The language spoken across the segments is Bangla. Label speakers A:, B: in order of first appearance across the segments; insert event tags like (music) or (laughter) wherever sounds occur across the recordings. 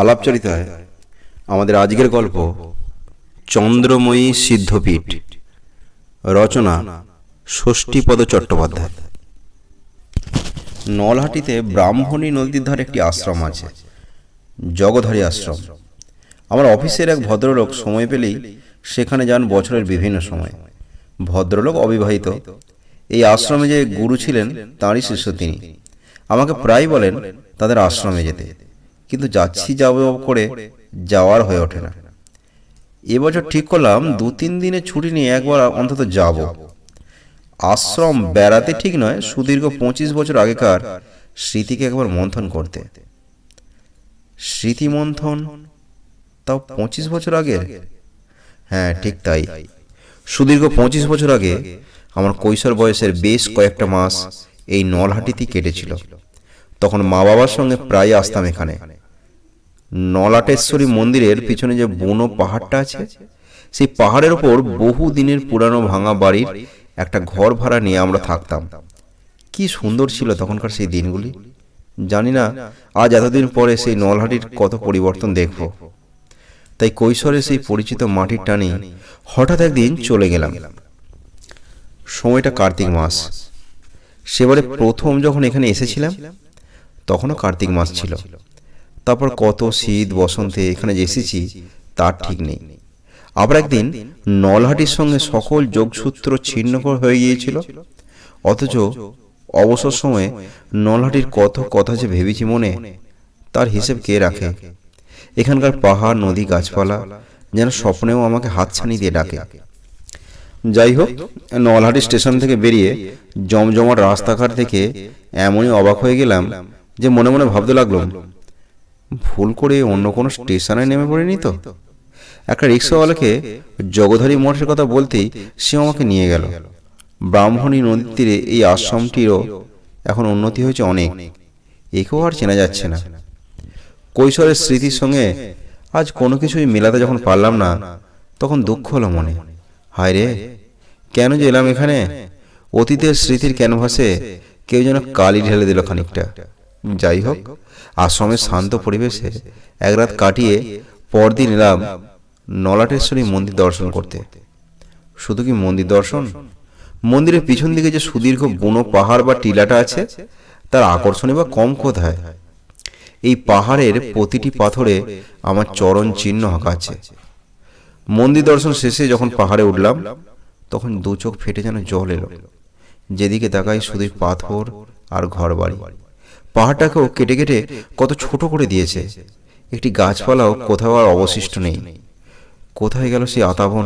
A: আলাপচারিতায় আমাদের আজকের গল্প চন্দ্রময়ী সিদ্ধপীঠ, রচনা ষষ্ঠীপদ চট্টোপাধ্যায়। নলহাটিতে ব্রাহ্মণী নদীর ধারে একটি আশ্রম আছে, জগধারী আশ্রম। আমার অফিসের এক ভদ্রলোক সময় পেলেই সেখানে যান বছরের বিভিন্ন সময়। ভদ্রলোক অবিবাহিত। এই আশ্রমে যে গুরু ছিলেন, তাঁরই শিষ্য তিনি। আমাকে প্রায় বলেন, তাদের আশ্রমে যেতে। কিন্তু যাচ্ছি যাব করে যাওয়ার হয়ে ওঠে না। এবছর ঠিক করলাম দু তিন দিনের ছুটি নিয়ে একবার অন্তত যাব। আশ্রম বেড়াতে ঠিক নয়, সুদীর্ঘ পঁচিশ বছর আগেকার স্মৃতিকে একবার মন্থন করতে। স্মৃতি মন্থন তাও পঁচিশ বছর আগে হ্যাঁ ঠিক তাই। সুদীর্ঘ পঁচিশ বছর আগে আমার কৈশোর বয়সের বেশ কয়েকটা মাস এই নলহাটিতেই কেটেছিল। তখন মা বাবার সঙ্গে প্রায় আসতাম এখানে। নলাটেশ্বরী মন্দিরের পিছনে যে বনো পাহাড়টা আছে, সেই পাহাড়ের ওপর বহু দিনের পুরানো ভাঙা বাড়ির একটা ঘর ভাড়া নিয়ে আমরা থাকতাম। কি সুন্দর ছিল তখনকার সেই দিনগুলি। জানি না, আজ এতদিন পরে সেই নলহাটির কত পরিবর্তন দেখব। তাই কৈশোরে সেই পরিচিত মাটির টানে হঠাৎ একদিন চলে গেলাম। সময়টা কার্তিক মাস। সেবারে প্রথম যখন এখানে এসেছিলাম, তখনও কার্তিক মাস ছিল। তারপর কত শীত বসন্তে এখানে যে এসেছি তার ঠিক নেই। আবার একদিন নলহাটির সঙ্গে সকল যোগসূত্র ছিন্ন হয়ে গিয়েছিল। অথচ অবসর সময়ে নলহাটির কত কথা যে ভেবেছি মনে তার হিসেব কে রাখে? এখানকার পাহাড় নদী গাছপালা যেন স্বপ্নেও আমাকে হাতছানি দিয়ে ডাকে যাই হোক নলহাটি স্টেশন থেকে বেরিয়ে জমজমাট রাস্তাঘাট থেকে এমনই অবাক হয়ে গেলাম যে মনে মনে ভাবতে লাগলাম ভুল করে অন্য কোনো স্টেশনে নেমে পড়েনি তো? একটা রিক্সাওয়ালাকে জগধারী মঠের কথা বলতেই সে আমাকে নিয়ে গেল। ব্রাহ্মণী নদীর তীরে এই আশ্রমটিরও এখন উন্নতি হয়েছে অনেক। একেও আর চেনা যাচ্ছে না। কৈশোরের স্মৃতির সঙ্গে আজ কোনো কিছুই মেলাতে যখন পারলাম না, তখন দুঃখ হলো মনে। হায় রে, কেন যে এলাম এখানে? অতীতের স্মৃতির ক্যানভাসে কেউ যেন কালি ঢেলে দিল খানিকটা। যাই হোক আশ্রমের শান্ত পরিবেশে এক রাত কাটিয়ে পরদিন এলাম নলাটেশ্বরী মন্দির দর্শন করতে। শুধু কি মন্দির দর্শন? মন্দিরের পিছন দিকে যে সুদীর্ঘ বুনো পাহাড় বা টিলাটা আছে, তার আকর্ষণই বা কম কোথায়? এই পাহাড়ের প্রতিটি পাথরে আমার চরণ চিহ্ন আঁকা আছে। মন্দির দর্শন শেষে যখন পাহাড়ে উঠলাম, তখন দু চোখ ফেটে যেন জল এলো। যেদিকে তাকাই শুধুই পাথর আর ঘর বাড়ি পাহাড়টাকেও কেটে কেটে কত ছোট করে দিয়েছে। একটি গাছপালাও কোথাও আর অবশিষ্ট নেই। কোথায় গেল সেই আতাবন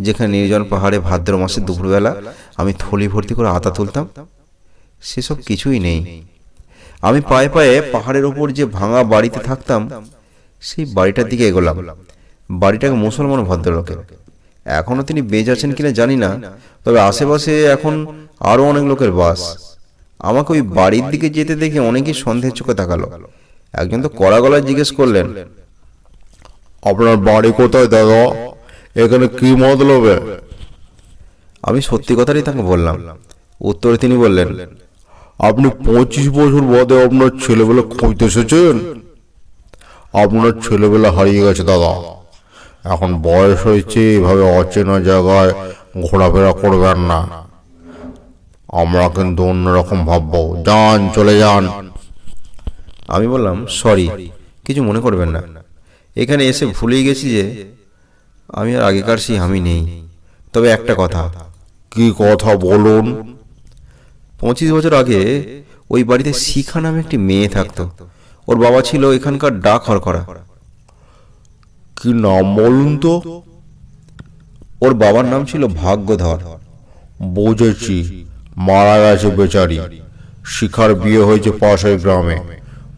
A: যেখানে নির্জন পাহাড়ে ভাদ্র মাসে দুপুরবেলা আমি থলি ভর্তি করে আতা তুলতাম। সেসব কিছুই নেই। আমি পায়ে পায়ে পাহাড়ের ওপর যে ভাঙা বাড়িতে থাকতাম, সেই বাড়িটার দিকে এগোলাম। বাড়িটাকে মুসলমান ভদ্রলোকের। এখনও তিনি বেঁচে আছেন কিনা জানি না, তবে আশেপাশে এখন আরও অনেক লোকের বাস। আমাকে ওই বাড়ির দিকে যেতে দেখে অনেকেই সন্দেহের চোখে তাকালো। একজন তো কড়া গলায় জিজ্ঞেস করলেন
B: আপনার বাড়ি কোথায় দাদা? এখানে কি মতলবে?
A: আমি সত্যি কথাটাই তাকে বললাম। উত্তরে তিনি বললেন
B: আপনি পঁচিশ বছর বাদে আপনার ছেলেবেলা খুঁজতে এসেছেন? আপনার ছেলেবেলা হারিয়ে গেছে দাদা। এখন বয়স হয়েছে এভাবে অচেনা জায়গায় ঘোরাফেরা করবেন না। আমরা কিন্তু অন্যরকম ভাববো। যান চলে যান।
A: আমি বললাম সরি কিছু মনে করবেন না। এখানে এসে ভুলেই গেছি যে আমি আর আগেকার সেই আমি নেই। তবে একটা কথা।
B: কি কথা বলুন?
A: পঁচিশ বছর আগে ওই বাড়িতে শিখা নামে একটি মেয়ে থাকতো। ওর বাবা ছিল এখানকার ডাক হরকরা।
B: কি নাম বলুন তো?
A: ওর বাবার নাম ছিল ভাগ্যধর।
B: বুঝেছি। মারা গেছে বেচারি। শিখার বিয়ে হয়েছে পাশের গ্রামে।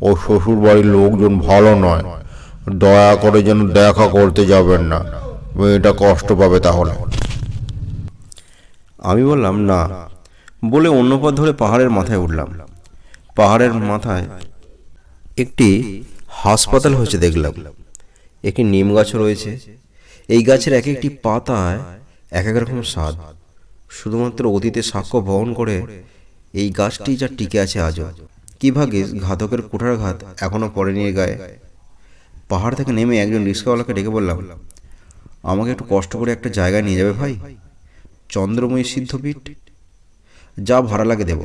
B: ও শ্বশুর বাড়ির লোকজন ভালো নয়। দয়া করে যেন দেখা করতে যাবেন না। মেয়েটা কষ্ট পাবে তাহলে।
A: আমি বললাম, না। বলে অন্য পথ ধরে পাহাড়ের মাথায় উঠলাম। পাহাড়ের মাথায় একটি হাসপাতাল হয়েছে দেখলাম। একটি নিম গাছও রয়েছে। এই গাছের এক একটি পাতায় এক এক রকম স্বাদ। শুধুমাত্র অতীতে সাক্ষ্য বহন করে এই গাছটি যা টিকে আছে আজও। কি ভাগ্যিস ঘাতকের কুঠারঘাত এখনও পড়েনি গায়ে? পাহাড় থেকে নেমে একজন রিক্সাওয়ালাকে ডেকে বললাম, আমাকে একটু কষ্ট করে একটা জায়গায় নিয়ে যাবে ভাই। চন্দ্রময়ী সিদ্ধপীঠ? যা ভাড়া লাগে দেব।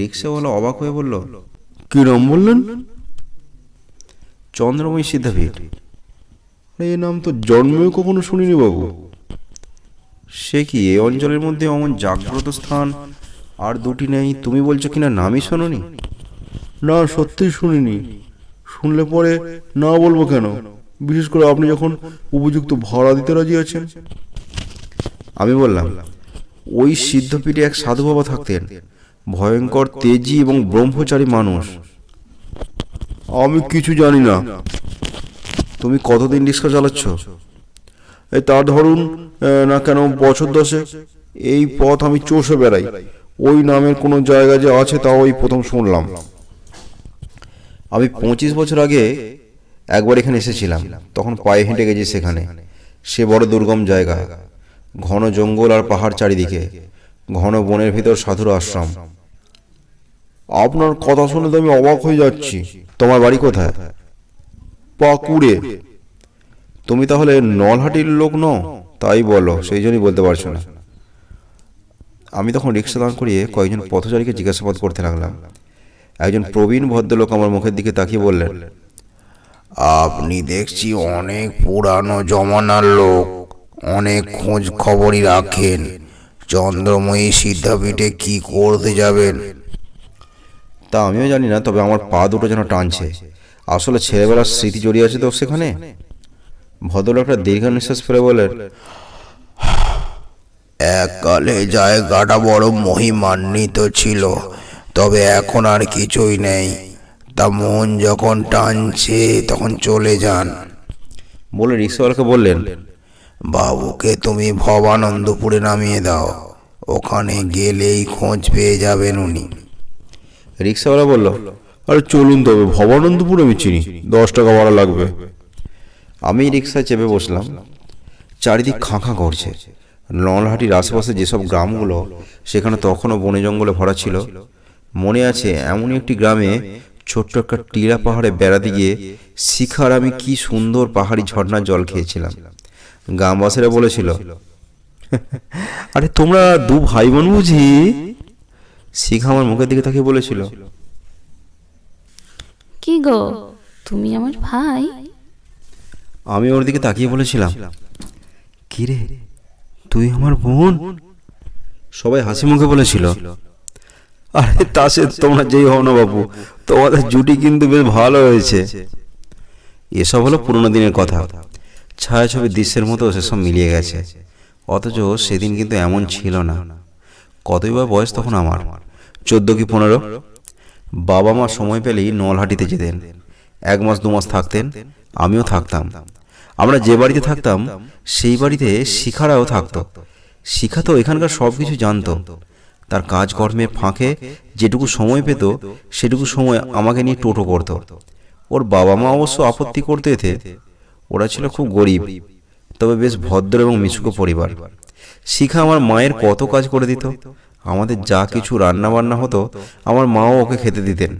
A: রিক্সাওয়ালা অবাক হয়ে বলল
B: কি নাম বললেন?
A: চন্দ্রময়ী সিদ্ধপীঠ?
B: এই নাম তো জন্মেও কখনো শুনিনি বাবু।
A: সে কি এ অঞ্চলের মধ্যে অমন জাগ্রত স্থান? আর দুটি নেই তুমি বলছো কিনা নামই শোনোনি?
B: না সত্যিই শুনিনি। শুনলে পরে না বলব কেন? বিশেষ করে আপনি যখন উপযুক্ত ভাড়া দিতে রাজি আছেন।
A: আমি বললাম ওই সিদ্ধপীঠে এক সাধু বাবা থাকতেন। ভয়ঙ্কর তেজি এবং ব্রহ্মচারী মানুষ।
B: আমি কিছু জানি না।
A: তুমি কতদিন রিক্সা চালাচ্ছ?
B: তা ধরুন না কেন বছর দশে এই পথ আমি চষে বেড়াই। ওই নামের কোনো জায়গা যে আছে তাও ওই প্রথম শুনলাম।
A: আমি পঁচিশ বছর আগে একবার এখানে এসেছিলাম। তখন পায়ে হেঁটে গেছি সেখানে। সে বড় দুর্গম জায়গা। ঘন জঙ্গল আর পাহাড় চারিদিকে। ঘন বনের ভিতর সাধুর আশ্রম।
B: আপনার কথা শুনে তো আমি অবাক হয়ে যাচ্ছি।
A: তোমার বাড়ি কোথায়?
B: পাকুড়ে।
A: তুমি তাহলে নলহাটির লোক নও? তাই বলো সেই জন্যই বলতে পারছ না। আমি তখন রিক্সা দান করিয়ে কয়েকজন পথচারীকে জিজ্ঞাসাবাদ করতে লাগলাম। একজন প্রবীণ ভদ্রলোক আমার মুখের দিকে তাকিয়ে বললেন
C: আপনি দেখছি অনেক পুরানো জমানার লোক অনেক খোঁজ খবরই রাখেন। চন্দ্রময়ী সিদ্ধাপীঠে কি করতে যাবেন?
A: তা আমিও জানি না তবে আমার পা দুটো যেন টানছে। আসলে ছেলেবেলার স্মৃতি জড়িয়ে আছে তো সেখানে? ভদ্রলোকটা দীর্ঘ নিঃশ্বাস ফেলে বলেন
C: এককালে জায়গাটা বড় মহিমান্বিত ছিল তবে এখন আর কিছুই নেই। তা মন যখন টানছে তখন চলে যান।
A: বলে রিক্সাওয়ালাকে বললেন
C: বাবুকে তুমি ভবানন্দপুরে নামিয়ে দাও ওখানে গেলেই খোঁজ পেয়ে যাবেন উনি।
A: রিক্সাওয়ালা বলল
B: আরে চলুন তবে ভবানন্দপুর আমি চিনি দশ টাকা ভাড়া লাগবে।
A: আমি রিক্সায় চেপে বসলাম। চারিদিক খাঁ খাঁ করছে। নলহাটির আশেপাশে যেসব গ্রামগুলো, সেখানে তখনও বনে জঙ্গলে ভরা ছিল। মনে আছে, এমনই একটি গ্রামে ছোট্ট একটা টিলা পাহাড়ে বেড়াতে গিয়ে শিখার আমি কি সুন্দর পাহাড়ি ঝর্ণার জল খেয়েছিলাম। গ্রামবাসীরা বলেছিল, (laughs) আরে তোমরা দু ভাই বোন বুঝি? শিখা আমার মুখের দিকে তাকিয়ে বলেছিল,
D: কি গো? তুমি আমার ভাই?
A: আমি ওর দিকে তাকিয়ে বলেছিলাম কি রে তুই আমার বোন? সবাই হাসি মুখে বলেছিল, আরে তা সে তোমরা যেই হও না বাবু, তোমাদের জুটি কিন্তু বেশ ভালো হয়েছে। এসব হলো পুরোনো দিনের কথা। ছায়াছবি দৃশ্যের মতো সেসব মিলিয়ে গেছে। অথচ সেদিন কিন্তু এমন ছিল না। কতই বা বয়স তখন আমার? চোদ্দ কি পনেরো? বাবা মা সময় পেলেই নলহাটিতে যেতেন। এক মাস, দু মাস থাকতেন, আমিও থাকতাম। আমরা যে বাড়িতে থাকতাম, সেই বাড়িতে শিখারাও থাকত। শিখা তো এখানকার সব কিছু জানতো। তার কাজকর্মে ফাঁকে যেটুকু সময় পেত, সেটুকু সময় আমাকে নিয়ে টোটো করতো। ওর বাবা মা অবশ্য আপত্তি করতে এতে। ওরা ছিল খুব গরিব, তবে বেশ ভদ্র এবং মিশুকো পরিবার। শিখা আমার মায়ের কত কাজ করে দিত। আমাদের যা কিছু রান্না বান্না হতো, আমার মাও ওকে খেতে দিতেন।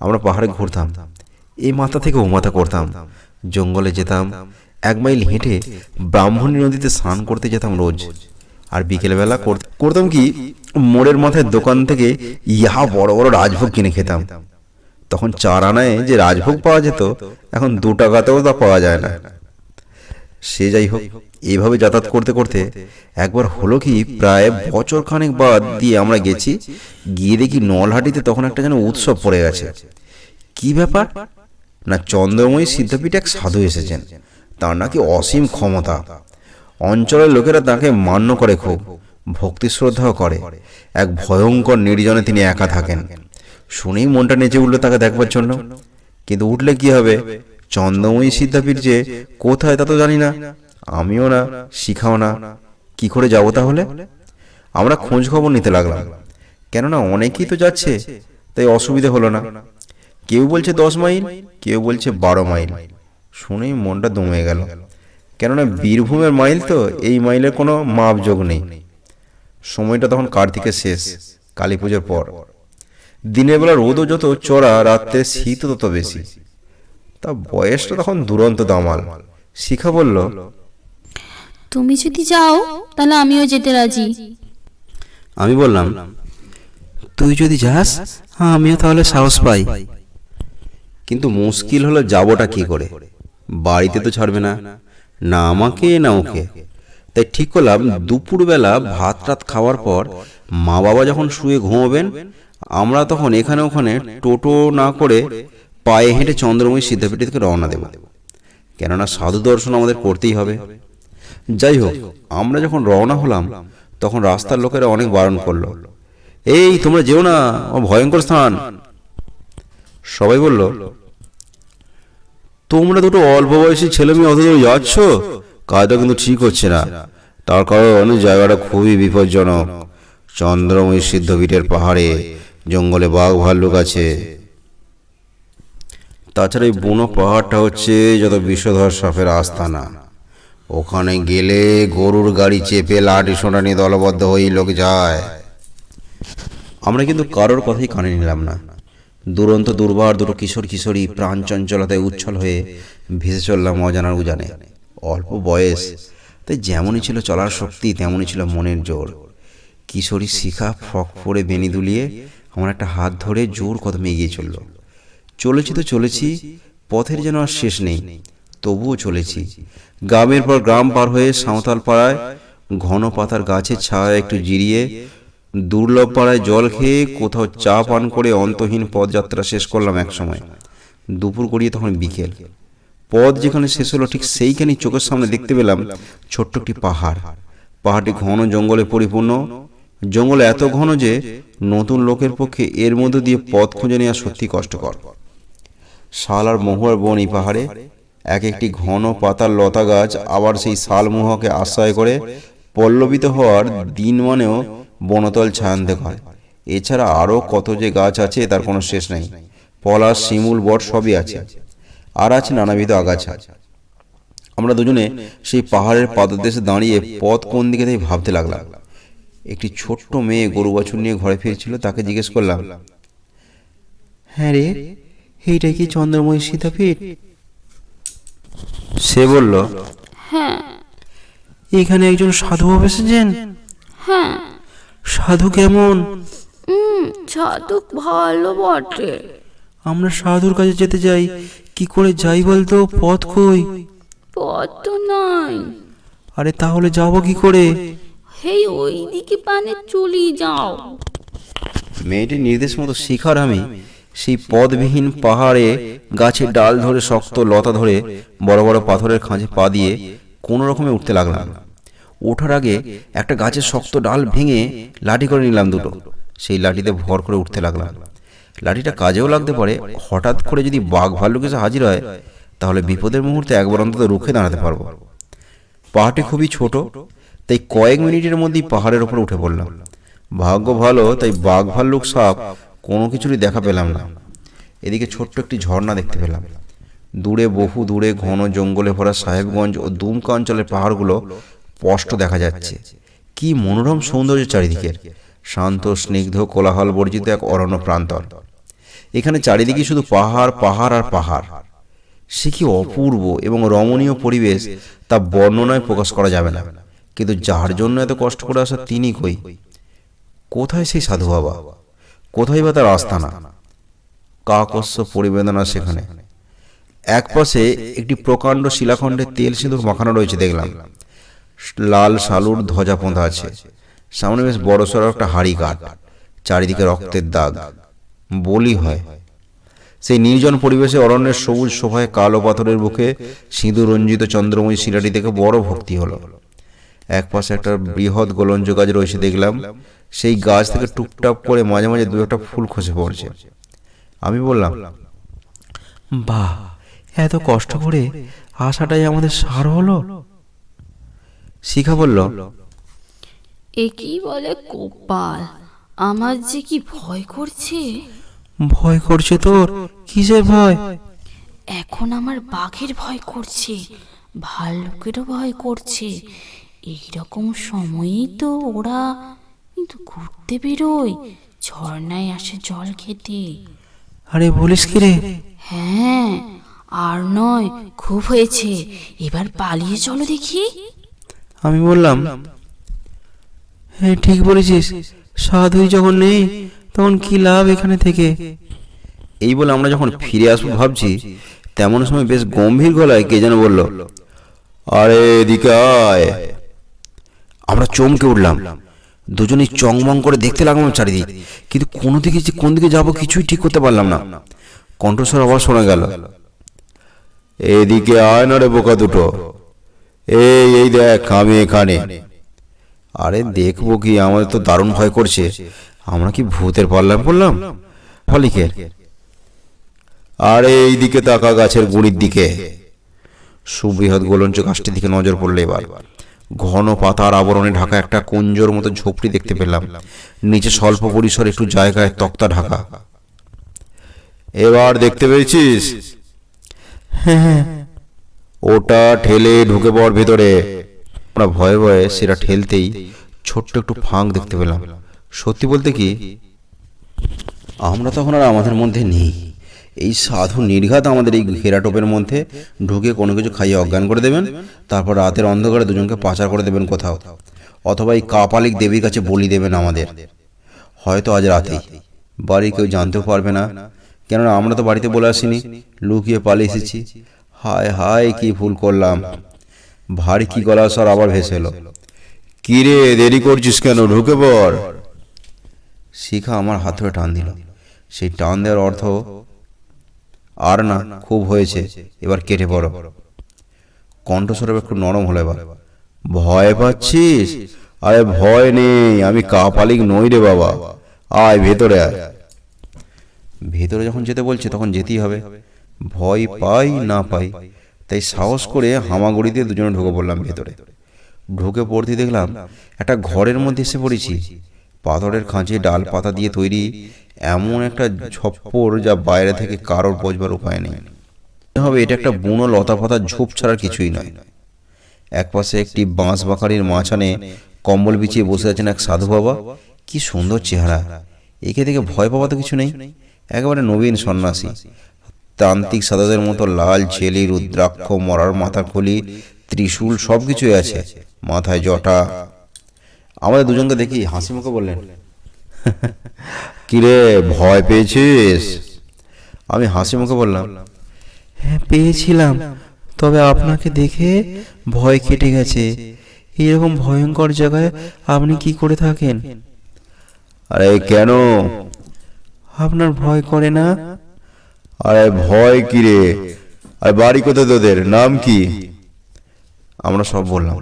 A: আমরা পাহাড়ে ঘুরতাম। এই মাথা থেকে ও মাথা করতাম। জঙ্গলে যেতাম। এক মাইল হেঁটে ব্রাহ্মণী নদীতে স্নান করতে যেতাম রোজ। আর বিকেলবেলা কর- করতাম কি, মোড়ের মাথায় দোকান থেকে ইহা বড় বড় রাজভোগ কিনে খেতাম। তখন চার আনায় যে রাজভোগ পাওয়া যেত, এখন দু টাকাতেও তা পাওয়া যায় না। সে যাই হোক এইভাবে যাতায়াত করতে করতে একবার হলো কি, প্রায় বছর খানেক বাদ দিয়ে আমরা গেছি, গিয়ে দেখি নলহাটিতে তখন একটা যেন উৎসব পড়ে গেছে। কি ব্যাপার? না চন্দ্রময়ী সিদ্ধপীঠ এক সাধু এসেছেন। তার নাকি অসীম ক্ষমতা। অঞ্চলের লোকেরা তাকে মান্য করে খুব, ভক্তি শ্রদ্ধাও করে। এক ভয়ঙ্কর নির্জনে তিনি একা থাকেন। শুনেই মনটা নেচে উঠল তাকে দেখবার জন্য। কিন্তু উঠলে কি হবে? চন্দ্রময়ী সিদ্ধাপীঠ যে কোথায় তা তো জানি না। আমিও না, শিখাও না। কি করে যাব তাহলে? আমরা খোঁজ খবর নিতে লাগলাম। কেননা অনেকেই তো যাচ্ছে, তাই অসুবিধে হলো না। কেউ বলছে দশ মাইল কেউ বলছে বারো মাইল। শুনেই মনটা দমে গেল। কেননা বীরভূমের মাইল তো এই মাইলের কোনো মাপযোগ নেই। সময়টা তখন কার্তিকের শেষ? কালী পুজোর পর। দিনের বেলা রোদও যত চড়া রাত্রে শীতও তত বেশি। তা বয়সটা তখন দুরন্ত দামাল। শিখা বলল
D: তুমি যদি যাও তাহলে আমিও যেতে রাজি।
A: আমি বললাম তুই যদি যাস আমিও তাহলে সাহস পাই। কিন্তু মুশকিল হলো যাবোটা কি করে? বাড়িতে তো ছাড়বে না। না আমাকে, না ওকে। তাই ঠিক করলাম, দুপুরবেলা ভাত টাত খাওয়ার পর মা বাবা যখন শুয়ে ঘুমোবেন, আমরা তখন এখানে ওখানে টোটো না করে পায়ে হেঁটে চন্দ্রময়ী সিদ্ধাপীঠে থেকে রওনা দেব। কেননা সাধু দর্শন আমাদের করতেই হবে। যাই হোক, আমরা যখন রওনা হলাম, তখন রাস্তার লোকেরা অনেক বারণ করল। এই, তোমরা যেও না ভয়ঙ্কর স্থান। সবাই বলল তোমরা দুটো অল্প বয়সী ছেলে মেয়ে দূর যাচ্ছ? কাজটা কিন্তু ঠিক হচ্ছে না। তার কারণ জায়গাটা খুবই বিপজ্জনক। চন্দ্রময়ী সিদ্ধপীঠের পাহাড়ে জঙ্গলে বাঘ ভাল্লুক আছে। তাছাড়া এই বুনো পাহাড়টা হচ্ছে যত বিষধর সাপের আস্তানা। ওখানে গেলে গরুর গাড়ি চেপে লাঠি সোনা নিয়ে দলবদ্ধ হয়েই লোক যায়। আমরা কিন্তু কারোর কথাই কানে নিলাম না। দুরন্ত দুর্বার দুটো কিশোর কিশোরী প্রাণ চঞ্চলতায় উচ্ছল হয়ে ভেসে চললাম অজানার উজানে। অল্প বয়স, তাই যেমনই ছিল চলার শক্তি, তেমনই ছিল মনের জোর। কিশোরী শিখা ফক পরে বেনি দুলিয়ে আমার একটা হাত ধরে জোর কদমে এগিয়ে চলল। চলেছি তো চলেছি, পথের যেন আর শেষ নেই, তবুও চলেছি। গ্রামের পর গ্রাম পার হয়ে সাঁওতাল পাড়ায় ঘন পাতার গাছের ছায়া একটু জিরিয়ে দুর্লভ পাড়ায় জল খেয়ে কোথাও চা পান করে অন্তহীন পদযাত্রা শেষ করলাম এক সময়। দুপুর গড়িয়ে তখন বিকেল। পথ যেখানে শেষ হলো, ঠিক সেইখানেই চোখের সামনে দেখতে পেলাম ছোট্ট একটি পাহাড়। পাহাড়টি ঘন জঙ্গলে পরিপূর্ণ। জঙ্গল এত ঘন যে নতুন লোকের পক্ষে এর মধ্যে দিয়ে পথ খুঁজে নেওয়া সত্যি কষ্টকর। শাল আর মহুয়ার বন এই পাহাড়ে। এক একটি ঘন পাতার লতা গাছ আবার সেই শালমোহকে আশ্রয় করে পল্লবিত হওয়ার দিন মানেও বনতল ছায়ান্তে হয়। এছাড়া আরও কত যে গাছ আছে তার কোনো শেষ নেই। পলাশ শিমুল বট সবই আছে। আর আছে নানাবিধ আগাছা। আমরা দুজনে সেই পাহাড়ের পাদদেশে দাঁড়িয়ে পথ কোন দিকে তাই ভাবতে লাগলাম। একটি ছোট্ট মেয়ে গরু বাছুর নিয়ে ঘরে ফিরছিল তাকে জিজ্ঞেস করলাম হ্যাঁ রে এইটা কি চন্দ্রময়ী সীতাপীঠ? সে বলল
D: হ্যাঁ।
A: এখানে একজন সাধু এসেছেন
D: হ্যাঁ।
A: সাধু কেমন?
D: সাধু ভালো বটে।
A: আমরা সাধুর কাছে যেতে যাই কি করে যাই বলতো? পথ কই?
D: পথ তো নাই।
A: আরে তাহলে যাব কি করে?
D: হেই ওই দিকে পানে চলি যাও।
A: মেয়েটির নির্দেশ মতো শিখার আমি সেই পদবিহীন পাহাড়ে গাছের ডাল ধরে শক্ত লতা ধরে বড় বড় পাথরের খাঁজে পা দিয়ে কোনো রকমে উঠতে লাগলাম। ওঠার আগে একটা গাছের শক্ত ডাল ভেঙে লাঠি করে নিলাম দুটো। সেই লাঠিতে ভর করে উঠতে লাগলাম। লাঠিটা কাজেও লাগতে পারে। হঠাৎ করে যদি বাঘ ভাল্লুক এসে হাজির হয় তাহলে বিপদের মুহূর্তে একবার অন্তত রুখে দাঁড়াতে পারব। পাহাড়টি খুবই ছোট তাই কয়েক মিনিটের মধ্যেই পাহাড়ের ওপর উঠে পড়লাম। ভাগ্য ভালো তাই বাঘ ভাল্লুক সাপ কোনো কিছুরই দেখা পেলাম না। এদিকে ছোট্ট একটি ঝর্ণা দেখতে পেলাম। দূরে বহু দূরে ঘন জঙ্গলে ভরা সাহেবগঞ্জ ও দুমকা অঞ্চলের পাহাড়গুলো স্পষ্ট দেখা যাচ্ছে। কি মনোরম সৌন্দর্য চারিদিকের। শান্ত, স্নিগ্ধ, কোলাহল বর্জিত এক অরণ্য প্রান্তর। এখানে চারিদিকে শুধু পাহাড় পাহাড় আর পাহাড়। সে কি অপূর্ব এবং রমণীয় পরিবেশ তা বর্ণনায় প্রকাশ করা যাবে না। কিন্তু যার জন্য এত কষ্ট করে আসা তিনি কই? কোথায় সেই সাধু বাবা? কোথায় বা তার আস্তানা কাকস্য পরিবেদনা সেখানে। এক পাশে একটি প্রকাণ্ড শিলাখণ্ডে তেল সিঁদুর মাখানো রয়েছে, দেখলাম। লাল সালুর ধ্বজা পোঁধা আছে। সামনে বেশ বড় সড়ো একটা হাড়ি কাঠ চারিদিকে রক্তের দাগ। বলি হয়। সেই নির্জন পরিবেশে অরণ্যের সবুজ শোভায় কালো পাথরের বুকে সিঁদুর রঞ্জিত চন্দ্রময়ী শিলাটি দেখে বড় ভক্তি হলো। এক পাশে একটা বৃহৎ গোলঞ্জ গাছ রয়েছে দেখলাম। সেই গাছ থেকে টুকটাক করে মাঝে মাঝে দু একটা ফুল খসে পড়ছে। আমি বললাম, বাহ, এত কষ্ট করে আশাটাই আমাদের সার হলো? শিখা বলল
D: এ কি বলে গোপাল আমার যে কি ভয় করছে?
A: ভয় করছে তোর? কিসের ভয়?
D: এখন আমার বাঘের ভয় করছে ভাল্লুকেরও ভয় করছে। এই রকম সময়েই তো ওরা কিন্তু ঘুরতে বেরোয় ঝর্ণায় আসে জল খেতে।
A: আরে বলিস কি রে?
D: হ্যাঁ আর নয় খুব হয়েছে। এবার পালিয়ে চলো দেখি।
A: আমি বললাম হ্যাঁ ঠিক বলেছিস। সাধুই যখন নেই, তখন কি লাভ এখানে থেকে? এই বলে আমরা যখন ফিরে আসব ভাবছি, তেমন সময় বেশ গম্ভীর গলায় কে যেন বলল,
B: আরে, এদিকে
A: আমরা চমকে উঠলাম। দুজনেই চংমং করে দেখতে লাগলাম চারিদিক, কিন্তু কোনো দিকে যে কোন দিকে যাব কিছুই ঠিক করতে পারলাম না। কণ্ঠস্বর আবার শোনা গেল,
B: এদিকে আয় না রে বোকা দুটো। এই এই দেখ আমি এখানে।
A: আরে দেখব কি আমাদের তো দারুণ ভয় করছে। আমরা কি ভূতের পাল্লাম পড়লাম? ফলিকে
B: আরে এইদিকে তাকা গাছের গুড়ির দিকে।
A: সুবৃহৎ গোলঞ্চ গাছটির দিকে নজর পড়ল এবার। ঘন পাতার আবরণে ঢাকা একটা কুঞ্জর মতো ঝোপড়ি দেখতে পেলাম। নিচে স্বল্প পরিসর একটু জায়গায় তক্তা ঢাকা।
B: এবার দেখতে পেয়েছিস?
A: হ্যাঁ হ্যাঁ,
B: ওটা ঠেলে ঢুকে পড় ভেতরে।
A: আমরা ভয়ে ভয়ে সেটা ঠেলতেই ছোট্ট একটু ফাঁক দেখতে পেলাম। সত্যি বলতে কি, আমরা তখন আর আমাদের মধ্যে নেই। এই সাধু নির্ঘাত আমাদের এই ঘেরাটোপের মধ্যে ঢুকে কোনো কিছু খাইয়ে অজ্ঞান করে দেবেন, তারপর রাতের অন্ধকারে দুজনকে পাচার করে দেবেন কোথাও, অথবা এই কাপালিক দেবীর কাছে বলি দেবেন আমাদের। হয়তো আজ রাতেই। বাড়ি কেউ জানতেও পারবে না। কেননা আমরা তো বাড়িতে বলে আসিনি, লুকিয়ে পালিয়ে এসেছি। হায় হায় কি ভুল করলাম। ভারী কি গলা স্বর আবার ভেসে এলো।
B: কি রে দেরি করছিস কেন? ঢুকে পড়।
A: শিখা আমার হাত ধরে টান দিল। সেই টান দেওয়ার অর্থ আর না, খুব হয়েছে, এবার কেটে পড়ো। কণ্ঠস্বর একটু নরম হলো এবার।
B: ভয় পাচ্ছিস? আরে ভয় নেই, আমি কাপালিক নই রে বাবা। আয়, ভেতরে আয়।
A: ভেতরে যখন যেতে বলছে, তখন যেতেই হবে। ভয় পাই না পাই, তাই সাহস করে হামাগুড়ি দিয়ে দুজনে ঢুকে পড়লাম ভেতরে। ঢুকে পড়তে দেখলাম একটা ঘরের মধ্যে এসে পড়েছি। পাথরের খাঁচে ডাল পাতা দিয়ে তৈরি এমন একটা ছপ্পর যা বাইরে থেকে কারোর বোঝবার উপায় নেই। হবে এটা একটা বুনো লতা পাতার ঝোপ ছাড়া কিছুই নয়। একপাশে একটি বাঁশ বাঁকারির মাঝখানে কম্বল বিছিয়ে বসে আছেন এক সাধু বাবা। কি সুন্দর চেহারা। একে দেখে ভয় পাওয়া তো কিছু নেই। একেবারে নবীন সন্ন্যাসী। তান্ত্রিক সাধুদের মতো লাল ছেলি, রুদ্রাক্ষ, মরার মাথা খুলি ত্রিশূল সব কিছুই আছে। মাথায় জটা। আমাদের দুজনকে দেখি হাসি মুখে বললেন,
B: কিরে, ভয় পেয়েছিস?
A: আমি হাসি মুখে বললাম হ্যাঁ পেয়েছিলাম। তবে আপনাকে দেখে ভয় কেটে গেছে। এইরকম ভয়ঙ্কর জায়গায় আপনি কি করে থাকেন?
B: আরে, কেন?
A: আপনার ভয় করে না?
B: আরে ভয় কি রে? আরে বাড়ি কোথায় তোদের? নাম কি?
A: আমরা সব বললাম।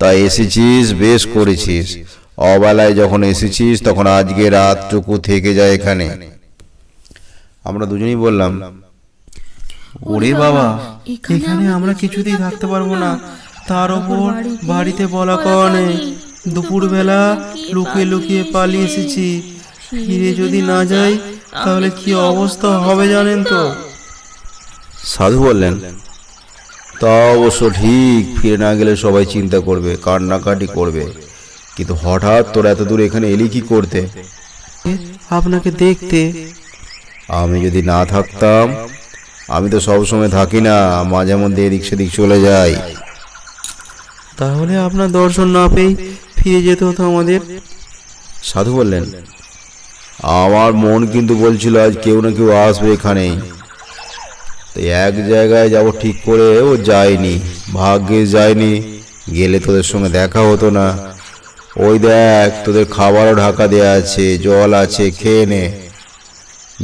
B: তা এসেছিস, বেশ করেছিস। অবেলায় যখন এসেছিস, তখন আজকে রাতটুকু থেকে যায় এখানে।
A: আমরা দুজনেই বললাম, ওরে বাবা, এখানে আমরা কিছুতেই থাকতে পারব না। তার ওপর বাড়িতে বলা নেই। দুপুরবেলা লুকিয়ে লুকিয়ে পালিয়ে এসেছি। ফিরে যদি না যাই তাহলে কি অবস্থা হবে জানেন তো? সাধু বললেন
B: তা অবশ্য ঠিক ফিরে না গেলে সবাই চিন্তা করবে কান্নাকাটি করবে। কিন্তু হঠাৎ তোর এত দূর এখানে এলি কি করতে?
A: আপনাকে দেখতে।
B: আমি যদি না থাকতাম আমি তো সব সময় থাকি না মাঝে মধ্যে এদিক সেদিক চলে যাই।
A: তাহলে আপনার দর্শন না পেয়ে ফিরে যেতে হতো আমাদের? সাধু বললেন
B: আমার মন কিন্তু বলছিল আজ কেউ না কেউ আসবে এখানে। এক জায়গায় যাব ঠিক করে ও যায়নি। ভাগ্যে যায়নি। গেলে তোদের সঙ্গে দেখা হতো না। ওই দেখ, তোদের খাবারও ঢাকা দেয়া আছে, জল আছে, খেয়ে নে।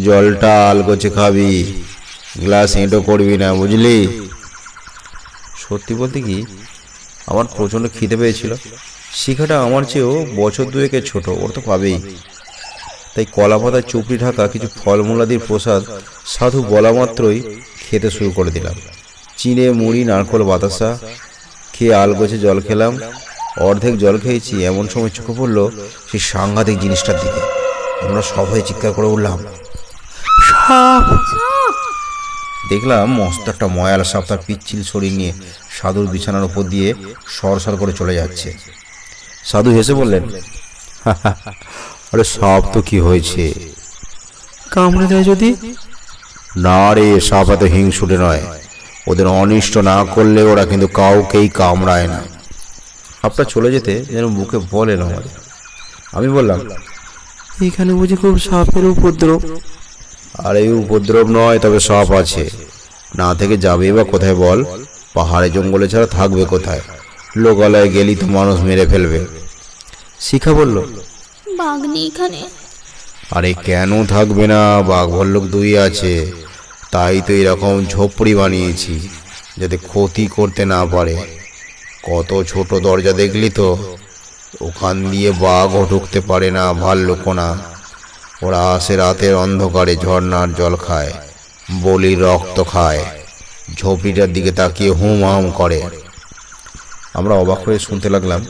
B: জলটা আলগোছে খাবি। গ্লাস এঁটো করবি না, বুঝলি?
A: সত্যি বলতে কি, আমার প্রচণ্ড খিদে পেয়েছিল। শিখাটা আমার চেয়েও বছর দুয়েকের ছোট, ওর তো পাবেই। তাই কলা পাতার চুপড়ি ঢাকা কিছু ফলমূলাদির প্রসাদ সাধু বলা মাত্রই খেতে শুরু করে দিলাম। চিনে, মুড়ি, নারকল, বাতাসা খেয়ে আলগোছে জল খেলাম। অর্ধেক জল খেয়েছি, এমন সময় চোখে পড়ল সেই সাংঘাতিক জিনিসটার দিকে। আমরা সবাই চিৎকার করে উঠলাম দেখলাম মস্ত একটা ময়াল সাপ তার পিচ্ছিল শরীর নিয়ে সাধুর বিছানার উপর দিয়ে সরসর করে চলে যাচ্ছে। সাধু হেসে বললেন
B: আরে সব তো কি হয়েছে?
A: কামড়ে দেয় যদি?
B: না রে সাপ এত হিংসুটে নয়। ওদের অনিষ্ট না করলে ওরা কিন্তু কাউকেই কামড়ায় না।
A: সাপটা চলে যেতে যেন বুকে বল এলো আমার আমি বললাম এখানে বুঝি খুব সাপের উপদ্রব।
B: আর এই উপদ্রব নয় তবে সাপ আছে। না থেকে যাবে বা কোথায় বল? পাহাড়ে জঙ্গলে ছাড়া থাকবে কোথায়? লোকালয়ে গেলি তো মানুষ মেরে ফেলবে।
A: শিখা বলল
D: বাঘ নেই এখানে।
B: আরে কেন থাকবে না? বাঘ ভল্লুক দুই আছে। তাই তো এরকম ঝোপড়ি বানিয়েছি, যাতে ক্ষতি করতে না পারে। কত ছোট দরজা দেখলি তো? ওখান দিয়ে বাঘও ঢুকতে পারে না, ভাল্লুকও না। ওরা আসে রাতের অন্ধকারে ঝর্ণার জল খায় বলির রক্ত খায়। ঝোপড়িটার দিকে তাকিয়ে হুম হাম করে।
A: আমরা অবাক হয়ে শুনতে লাগলাম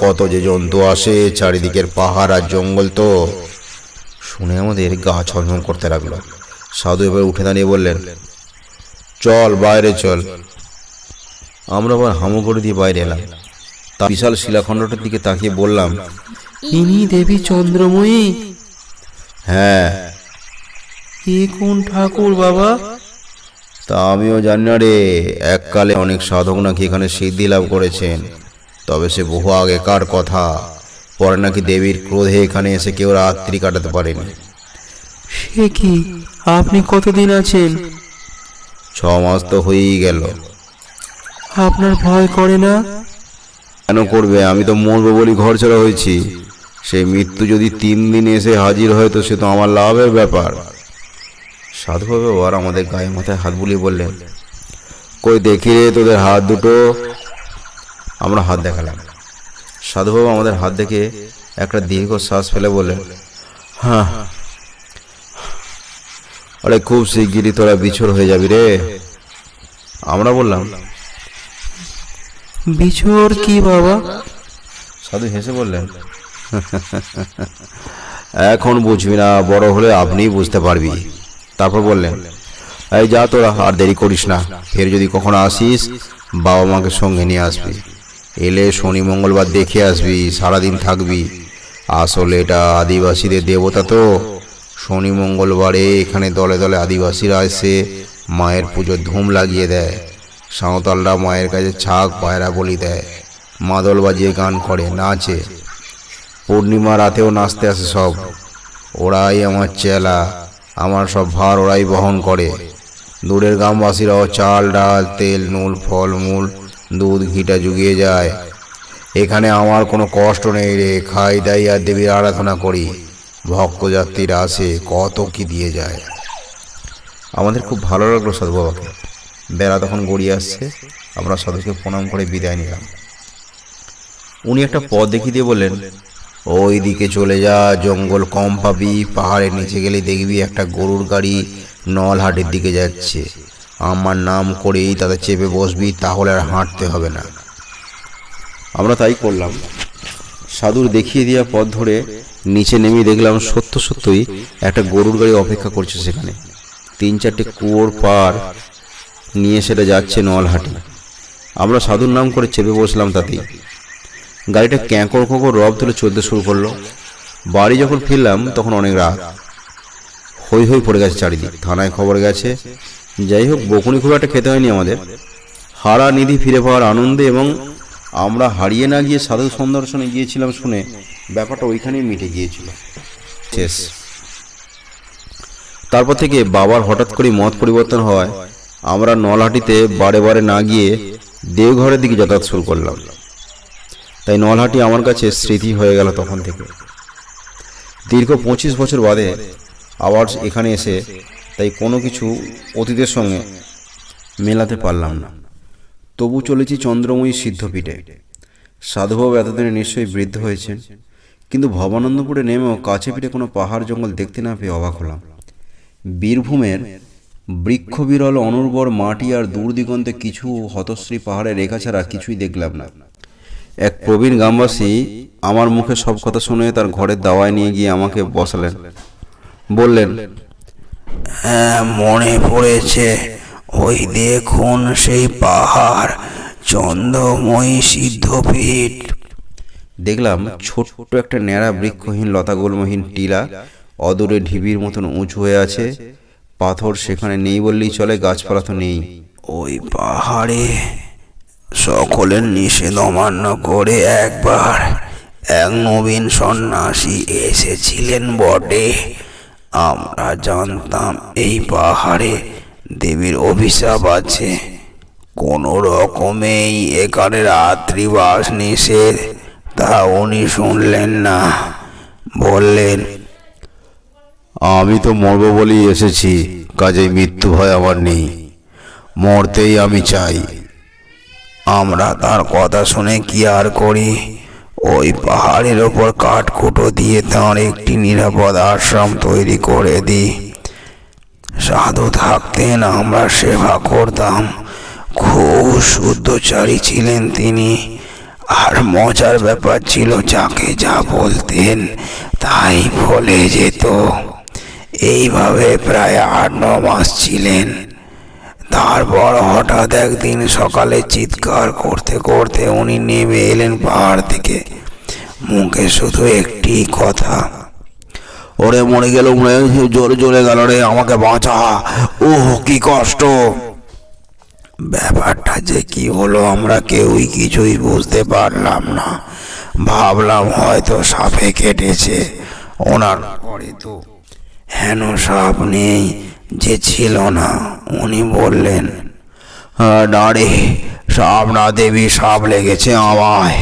B: কত যে জন্তু আসে চারিদিকের পাহাড় আর জঙ্গল তো।
A: শুনে আমাদের গা ছলমল করতে লাগল। সাধু এবার উঠে দাঁড়িয়ে বললেন
B: চল বাইরে চল।
A: আমরা আবার হামু করে দিয়ে বাইরে এলাম। তা বিশাল শিলাখণ্ডটার দিকে তাকিয়ে বললাম ইনি দেবী চন্দ্রময়ী?
B: হ্যাঁ।
A: এ কোন ঠাকুর বাবা?
B: তা আমিও জানি না রে। এককালে অনেক সাধক নাকি এখানে সিদ্ধি লাভ করেছেন। তবে সে বহু আগেকার কথা। পরে নাকি দেবীর ক্রোধে এখানে এসে কেউ রাত্রি কাটাতে পারেনি।
A: সে কি? আপনি কতদিন আছেন?
B: ছ মাস তো হয়েই গেল।
A: আপনার ভয় করে না?
B: কেন করবে? আমি তো মরবো বলি ঘর ছাড়া হয়েছি। সেই মৃত্যু যদি তিন দিন এসে হাজির হয় তো সে তো আমার লাভের ব্যাপার।
A: সাধুবাবু আর আমাদের গায়ে মাথায় হাত বুলিয়ে বললেন
B: কই দেখি রে তোদের হাত দুটো?
A: আমরা হাত দেখালাম। সাধুবাবু আমাদের হাত দেখে একটা দীর্ঘ শ্বাস ফেলে বললেন
B: হ্যাঁ। আরে খুব শিগগিরই তোরা বিছর হয়ে যাবি রে।
A: আমরা বললাম বিছর কি বাবা? সাধু হেসে বললেন
B: এখন বুঝবি না বড় হলে আপনিই বুঝতে পারবি।
A: তারপর বললেন
B: এই যা তোরা আর দেরি করিস না। ফের যদি কখনো আসিস বাবা মাকে সঙ্গে নিয়ে আসবি। এলে শনি মঙ্গলবার দেখে আসবি, সারাদিন থাকবি। আসলে এটা আদিবাসীদের দেবতা তো। শনি মঙ্গলবারে এখানে দলে দলে আদিবাসীরা এসে মায়ের পুজোর ধুম লাগিয়ে দেয়। সাঁওতালরা মায়ের কাছে ছাক পায়রা বলি দেয়। মাদল বাজিয়ে গান করে, নাচে। পূর্ণিমা রাতেও নাচতে আসে সব। ওরাই আমার চেলা, আমার সব ভার ওরাই বহন করে। দূরের গ্রামবাসীরাও চাল, ডাল, তেল নুল ফল, মূল দুধ ঘিটা জুগিয়ে যায়। এখানে আমার কোনো কষ্ট নেই রে খাই দাই আর দেবীর আরাধনা করি। ভক্ত যাত্রীরা আসে, কত কি দিয়ে যায়।
A: আমাদের খুব ভালো লাগল সাধু বাবাকে বেলা তখন গড়িয়ে আসছে, আমরা সাধুকে প্রণাম করে বিদায় নিলাম। উনি একটা পথ দেখিয়ে দিয়ে বললেন
B: ওই দিকে চলে যা, জঙ্গল কম পাবি, পাহাড়ের নিচে গেলে দেখবি একটা গরুর গাড়ি নলহাটের দিকে যাচ্ছে। আমার নাম করেই তাতে চেপে বসবি, তাহলে আর হাঁটতে হবে না।
A: আমরা তাই করলাম। সাধুর দেখিয়ে দেওয়া পথ ধরে নিচে নেমে দেখলাম সত্য সত্যই একটা গরুর গাড়ি অপেক্ষা করছে সেখানে। তিন চারটে কুয়োর পার নিয়ে সেটা যাচ্ছে নলহাটি। আমরা সাধুর নাম করে চেপে বসলাম তাতেই। গাড়িটা ক্যাঁকর কোঁকর রব তুলে চলতে শুরু করল। বাড়ি যখন ফিরলাম, তখন অনেক রাত। হই হই পড়ে গেছে চারিদিক। থানায় খবর গেছে যাই হোক বকুনি খুব একটা খেতে হয়নি আমাদের। হারা নিধি ফিরে পাওয়ার আনন্দে এবং আমরা হারিয়ে না গিয়ে সাধু সন্দর্শনে গিয়েছিলাম শুনে ব্যাপারটা ওইখানেই মিটে গিয়েছিল। শেষ। তারপর থেকে বাবার হঠাৎ করে মত পরিবর্তন হওয়ায় আমরা নলহাটিতে বারে বারে না গিয়ে দেওঘরের দিকে যাতায়াত শুরু করলাম। তাই নলহাটি আমার কাছে স্মৃতি হয়ে গেল তখন থেকে। দীর্ঘ পঁচিশ বছর বাদে আবার এখানে এসে তাই কোনো কিছু অতীতের সঙ্গে মেলাতে পারলাম না। তবু চলেছি চন্দ্রময়ী সিদ্ধপীঠে। সাধুবাবু এতদিনে নিশ্চয়ই বৃদ্ধ হয়েছেন, কিন্তু ভবানন্দপুরে নেমেও কাছে পিঠে কোনো পাহাড় জঙ্গল দেখতে না পেয়ে অবাক হলাম। বীরভূমের বৃক্ষ বিরল অনুর্বর মাটি আর দূর দিগন্তে কিছু হতশ্রী পাহাড়ের রেখা ছাড়া কিছুই দেখলাম না। এক প্রবীণ গ্রামবাসী আমার মুখে সব কথা শুনে তার ঘরের দাওয়ায় নিয়ে গিয়ে আমাকে বসালেন। বললেন
C: হ্যাঁ মনে পড়েছে। ওই দেখুন সেই পাহাড় চন্দ্রময়ী সিদ্ধপীঠ।
A: দেখলাম ছোট্ট একটা ন্যাড়া বৃক্ষহীন লতাগুল্মহীন টিলা অদূরে ঢিবির মতন উঁচু হয়ে আছে।
E: পাথর সেখানে নেই বললেই চলে গাছপালা তো নেই।
A: ওই পাহাড়ে সকলের নিষেধ অমান্য করে একবার এক নবীন সন্ন্যাসী এসেছিলেন বটে। আমরা জানতাম এই পাহাড়ে দেবীর অভিশাপ আছে। কোনো রকমেই এখানে রাত্রিবাস নিষেধ। তা উনি শুনলেন না। বললেন
F: আমি তো মরব বলেই এসেছি কাজেই মৃত্যু ভয় আমার নেই। মরতেই আমি চাই।
A: আমরা তার কথা শুনে কি আর করি? ওই পাহাড়ের ওপর কাঠকুটো দিয়ে তার একটি নিরাপদ আশ্রম তৈরি করে দিই সাধু থাকতেন, আমরা সেবা করতাম। খুব শুদ্ধচারী ছিলেন তিনি। আর মজার ব্যাপার ছিল, যাকে যা বলতেন তাই বলে যেত। এইভাবে প্রায় আট ন মাস ছিলেন। তারপর হঠাৎ একদিন সকালে চিৎকার করতে করতে উনি নেমে এলেন পাহাড় থেকে মুখে শুধু একটি কথা, ওরে মরে গেল জোরে জোরে গেল রে, আমাকে বাঁচা। ও কি কষ্ট। ব্যাপারটা যে কি হলো আমরা কেউই কিছুই বুঝতে পারলাম না। ভাবলাম হয়তো সাপে কেটেছে। ওনার পরে তো হেন সাপ নেই যে ছিল না উনি বললেন "হ্যাঁ, না রে সাপ দেবী সাপ লেগেছে আমায়।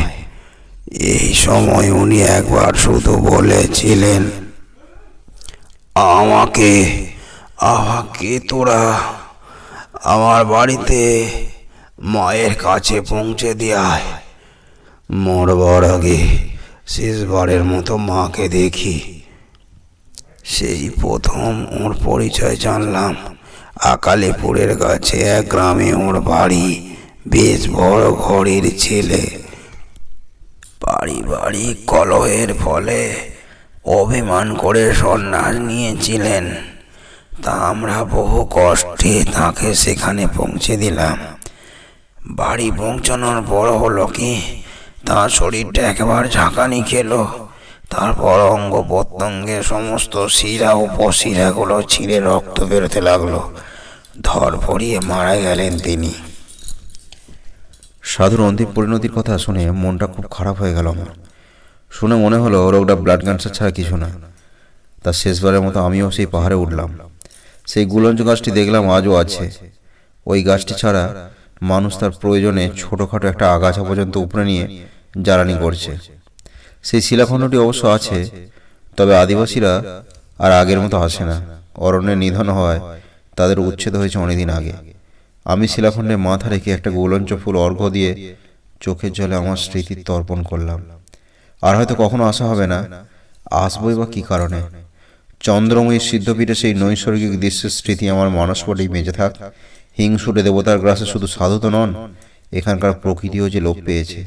A: এই সময় উনি একবার শুধু বলেছিলেন আমাকে আমাকে তোরা আমার বাড়িতে মায়ের কাছে পৌঁছে দেয় মরবার আগে শেষবারের মতো মাকে দেখি। সেই প্রথম ওর পরিচয় জানলাম। আকালিপুরের কাছে এক গ্রামে ওর বাড়ি। বেশ বড় ঘরের ছেলে। পারিবারিক কলহের ফলে অভিমান করে সন্ন্যাস নিয়েছিলেন। তা আমরা বহু কষ্টে তাকে সেখানে পৌঁছে দিলাম। বাড়ি পৌঁছানোর বড় হলো কি, তার শরীরটা একবার ঝাঁকানি খেলো। তারপর অঙ্গ প্রত্যঙ্গের সমস্ত শিরা ও পশিরাগুলো ছিঁড়ে রক্ত বেরোতে লাগল। ধর পড়িয়ে মারা গেলেন তিনি।
E: সাধুর অন্তিম পরিণতির কথা শুনে মনটা খুব খারাপ হয়ে গেল আমার। শুনে মনে হলো রোগটা ব্লাড ক্যান্সার ছাড়া কিছু না। তার শেষবারের মতো আমিও সেই পাহাড়ে উঠলাম। সেই গুলঞ্চ গাছটি দেখলাম আজও আছে। ওই গাছটি ছাড়া মানুষ তার প্রয়োজনে ছোটোখাটো একটা আগাছা পর্যন্ত উপরে নিয়ে জ্বালানি করছে। সেই শিলাখণ্ডটি অবশ্য আছে, তবে আদিবাসীরা আর আগের মতো আসে না। অরণ্যে নিধন হওয়ায় তাদের উচ্ছেদ হয়েছে অনেকদিন আগে। আমি শিলাখণ্ডে মাথা রেখে একটা গোলঞ্চ ফুল অর্ঘ্য দিয়ে চোখের জলে আমার স্মৃতি তর্পণ করলাম। আর হয়তো কখনো আসা হবে না, আসবই বা কী কারণে? চন্দ্রময়ী সিদ্ধপীঠে সেই নৈসর্গিক দৃশ্যের স্মৃতি আমার মানসপটেই বেঁচে থাক। হিংসুটে দেবতার গ্রাসে শুধু সাধু তো নন, এখানকার প্রকৃতিও যে লোপ পেয়েছে।